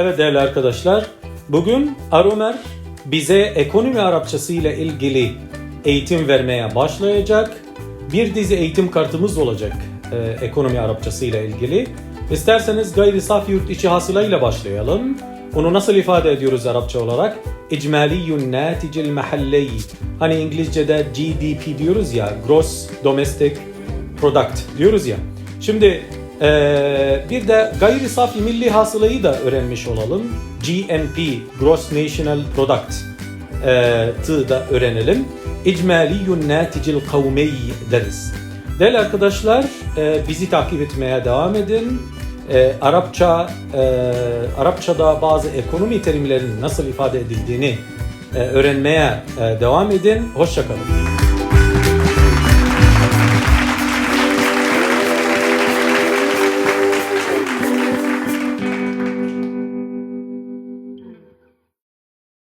Evet değerli arkadaşlar, bugün Aromer bize ekonomi Arapçası ile ilgili eğitim vermeye başlayacak. Bir dizi eğitim kartımız olacak e, ekonomi Arapçası ile ilgili. İsterseniz gayri safi yurt içi hasılayla başlayalım. Onu nasıl ifade ediyoruz Arapça olarak? İcmaliyun naticil mahalleyi. Hani İngilizce'de GDP diyoruz ya, Gross Domestic Product diyoruz ya. Şimdi eee, bir de gayri safi milli hasılayı da öğrenmiş olalım. GNP, Gross National Product eee, tı da öğrenelim. İcmaliyun naticil kavmeyi deriz. Değerli arkadaşlar eee, bizi takip etmeye devam edin. Eee, Arapça, eee, Arapçada bazı ekonomi terimlerinin nasıl ifade edildiğini eee, öğrenmeye eee, devam edin. Hoşçakalın.